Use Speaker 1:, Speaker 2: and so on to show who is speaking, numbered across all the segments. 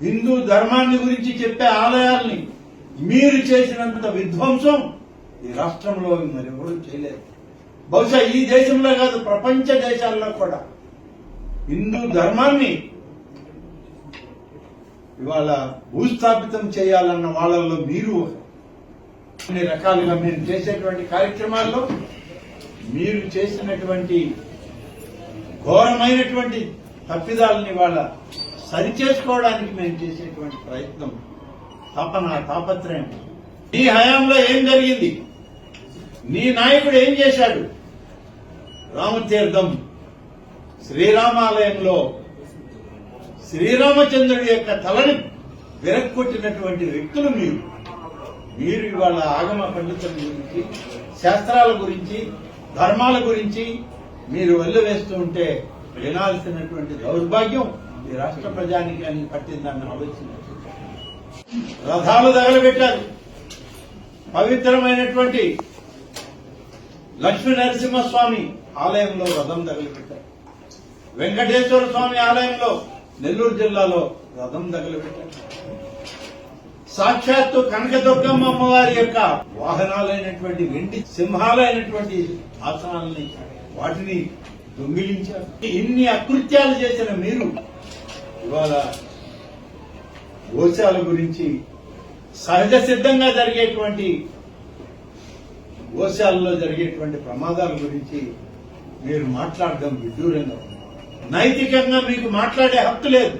Speaker 1: హిందూ ధర్మాన్ని గురించి చెప్పే ఆలయాల్ని మీరు చేసినంత విధ్వంసం ఈ రాష్ట్రంలో మరెవరూ చేయలేదు. బహుశా ఈ దేశంలో కాదు ప్రపంచ దేశాల్లో కూడా. హిందూ ధర్మాన్ని ఇవాళ భూస్థాపితం చేయాలన్న వాళ్ళల్లో మీరు అన్ని రకాలుగా మీరు చేసేటువంటి కార్యక్రమాల్లో మీరు చేసినటువంటి ఘోరమైనటువంటి తప్పిదాలని వాళ్ళ సరిచేసుకోవడానికి మేము చేసేటువంటి ప్రయత్నం. తపన తాపత్రయం. నీ హయాంలో ఏం జరిగింది? నీ నాయకుడు ఏం చేశాడు? రామతీర్థం. శ్రీరామాలయంలో శ్రీరామచంద్రుడి యొక్క తలని విరక్కొట్టినటువంటి వ్యక్తులు మీరు. మీరు ఇవాళ ఆగమ పండితుల గురించి శాస్త్రాల గురించి ధర్మాల గురించి మీరు వెళ్ళవేస్తూ ఉంటే వినాల్సినటువంటి దౌర్భాగ్యం ఈ రాష్ట్ర ప్రజానికానికి పట్టిందని ఆలోచన. రథాలు తగలబెట్టారు. పవిత్రమైనటువంటి లక్ష్మీ నరసింహస్వామి ఆలయంలో రథం తగలబెట్టారు. వెంకటేశ్వర స్వామి ఆలయంలో నెల్లూరు జిల్లాలో రథం తగలబెట్టారు. సాక్షాత్తు కనకదుర్గమ్మ అమ్మవారి యొక్క వాహనాలైనటువంటి వెండి సింహాలైనటువంటి ఆసనాలని వాటిని దొంగిలించారు. ఇన్ని అకృత్యాలు చేసిన మీరు ఇవాళ గోచాల గురించి సహజ సిద్ధంగా జరిగేటువంటి గోశాలలో జరిగేటువంటి ప్రమాదాల గురించి మీరు మాట్లాడడం విడ్డూరంగా నైతికంగా మీకు మాట్లాడే హక్కు లేదు.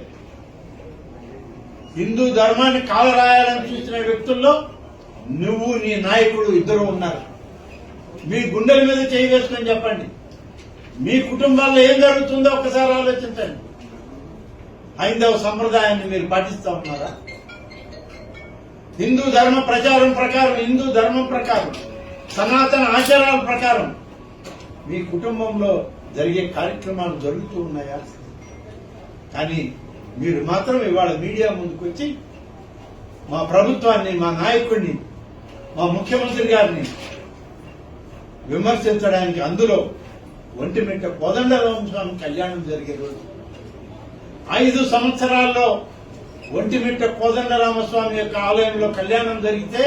Speaker 1: హిందూ ధర్మాన్ని కాలరాయాలని చూసిన వ్యక్తుల్లో నువ్వు నీ నాయకుడు ఇద్దరు ఉన్నారు. మీ గుండెల మీద చేయి వేసుకొని చెప్పండి. మీ కుటుంబాల్లో ఏం జరుగుతుందో ఒక్కసారి ఆలోచించండి. హైందవ సంప్రదాయాన్ని మీరు పాటిస్తా ఉన్నారా? హిందూ ధర్మ ప్రచారం ప్రకారం హిందూ ధర్మం ప్రకారం సనాతన ఆచారాల ప్రకారం మీ కుటుంబంలో జరిగే కార్యక్రమాలు జరుగుతూ ఉన్నాయా? కానీ మీరు మాత్రం ఇవాళ మీడియా ముందుకు వచ్చి మా ప్రభుత్వాన్ని మా నాయకుడిని మా ముఖ్యమంత్రి గారిని విమర్శించడానికి అందులో ఒంటిమిట్ట కోదండరామ స్వామి కళ్యాణం జరిగే రోజు ఐదు సంవత్సరాల్లో ఒంటిమిట్ట కోదండరామస్వామి యొక్క ఆలయంలో కళ్యాణం జరిగితే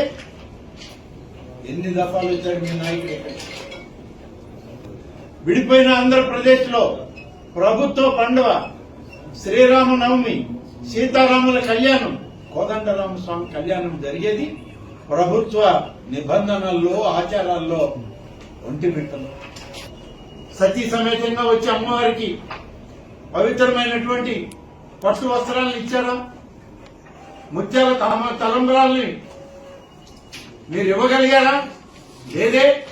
Speaker 1: ఎన్ని దఫాలు వచ్చాడు మీ నాయకుడు విడిపోయిన ఆంధ్రప్రదేశ్లో ప్రభుత్వ పండుగ శ్రీరామనవమి సీతారాముల కళ్యాణం కోదండరామస్వామి కళ్యాణం జరిగేది ప్రభుత్వ నిబంధనల్లో ఆచారాల్లో ఒంటిమిట్టలో. సతీ సమేతంగా వచ్చే అమ్మవారికి పవిత్రమైనటువంటి పట్టు వస్త్రాలను ఇచ్చారా? ముత్యాల తమ తలంబరాల్ని మీరు ఇవ్వగలిగారా? లేదే?